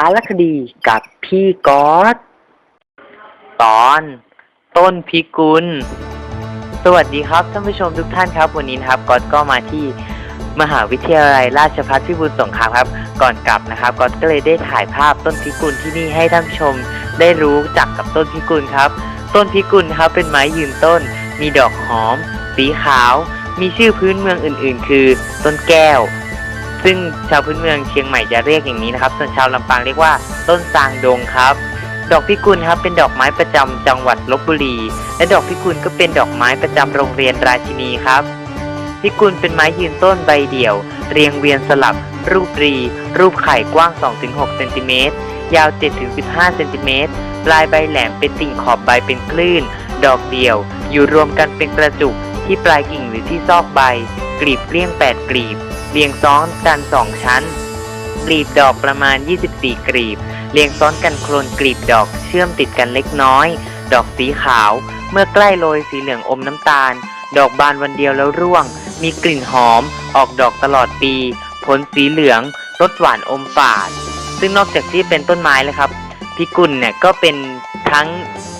ารคดีกับพี่ก๊อตตอน ต้นพิกุล สวัสดีครับท่านผู้ชมทุกท่านครับ วันนี้นะครับก๊อตก็มาที่มหาวิทยาลัยราชภัฏพิบูลสงครามครับ ก่อนกลับนะครับก๊อตก็เลยได้ถ่ายภาพต้นพิกุลที่นี่ให้ท่านผู้ชมได้รู้จักกับต้นพิกุลครับ ต้นพิกุลครับเป็นไม้ยืนต้น มีดอกหอม สีขาว มีชื่อพื้นเมืองอื่น ๆ คือ ต้นแก้ว ซึ่งชาวพื้นเมืองเชียงใหม่จะเรียกอย่างนี้นะครับ ส่วนชาวลำปางเรียกว่าต้นซางดงครับ ดอกพิกุลครับเป็นดอกไม้ประจำจังหวัดลบบุรี และดอกพิกุลก็เป็นดอกไม้ประจำโรงเรียนราชินีครับ พิกุลเป็นไม้ยืนต้นใบเดี่ยว เรียงเวียนสลับ รูปรี รูปไข่กว้าง 2-6เซนติเมตรยาว 7-15เซนติเมตรปลายใบแหลมเป็นติ่งขอบใบเป็นคลื่น ดอกเดี่ยว อยู่รวมกันเป็นกระจุกที่ปลายกิ่งหรือที่ซอกใบ กลีบเกลี้ยง 8 กลีบ เรียงซ้อนกัน 2 ชั้น กลีบดอกประมาณ 24 กลีบ เรียงซ้อนกันโคลนกลีบดอกเชื่อมติดกันเล็กน้อย ดอกสีขาว เมื่อใกล้โรยสีเหลืองอมน้ำตาล ดอกบานวันเดียวแล้วร่วง มีกลิ่นหอม ออกดอกตลอดปี ผลสีเหลืองรสหวานอมฝาด ซึ่งนอกจากที่เป็นต้นไม้แล้วครับพิกุลเนี่ยก็เป็นทั้ง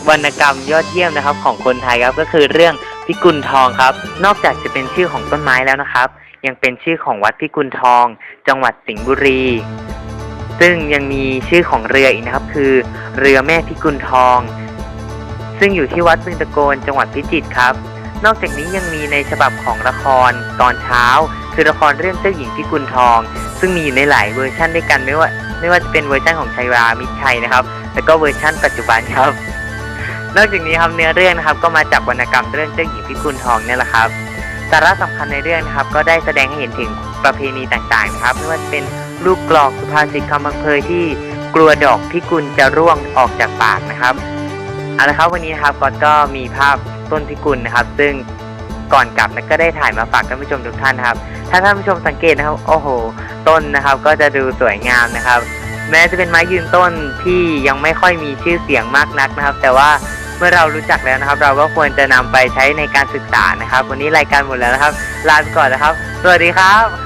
วรรณกรรมยอดเยี่ยมนะครับของคนไทยครับก็คือเรื่องพิกุลทองครับ นอกจากจะเป็นชื่อของต้นไม้แล้วนะครับ ยังเป็นชื่อของวัดพิกุลทอง จังหวัดสิงห์บุรี ซึ่งยังมีชื่อของเรืออีกนะครับคือ เรือแม่พิกุลทอง ซึ่งอยู่ที่วัดบึงตะโกนจังหวัดพิจิตรครับ นอกจากนี้ยังมีในฉบับของละครตอนเช้า คือละครเรื่องเจ้าหญิงพิกุลทอง ซึ่งมีอยู่ในหลายเวอร์ชันด้วยกันไม่ว่าไม่ว่าจะเป็นเวอร์ชันของชัยรามิตรชัยนะครับ แล้วก็เวอร์ชันปัจจุบันครับนอกจากนี้ครับเนื้อเรื่องนะครับก็มาจากวรรณกรรมเรื่องเจ้าหญิงพิกุลทองนี่แหละครับ สาระสำคัญในเรื่องนะครับ ก็ได้แสดงให้เห็นถึงประเพณีต่างๆนะครับไม่ว่าจะเป็นลูกกลอกสุภาษิตคำบังเพยที่กลัวดอกพิกุลจะร่วงออกจากปากนะครับเอาละครับวันนี้นะครับก็ก็มีภาพต้นพิกุลนะครับ ซึ่งก่อนกลับนะก็ได้ถ่ายมาฝากท่านผู้ชมทุกท่านนะครับ ถ้าท่านผู้ชมสังเกตนะครับ โอ้โห ต้นนะครับ ก็จะดูสวยงามนะครับ แม้จะเป็นไม้ยืนต้นที่ยังไม่ค่อยมีชื่อเสียงมากนักนะครับ แต่ว่า เมื่อเรารู้จักแล้วนะครับ เราก็ควรจะนำไปใช้ในการศึกษานะครับ วันนี้รายการหมดแล้วนะครับ ลาไปก่อนนะครับ สวัสดีครับ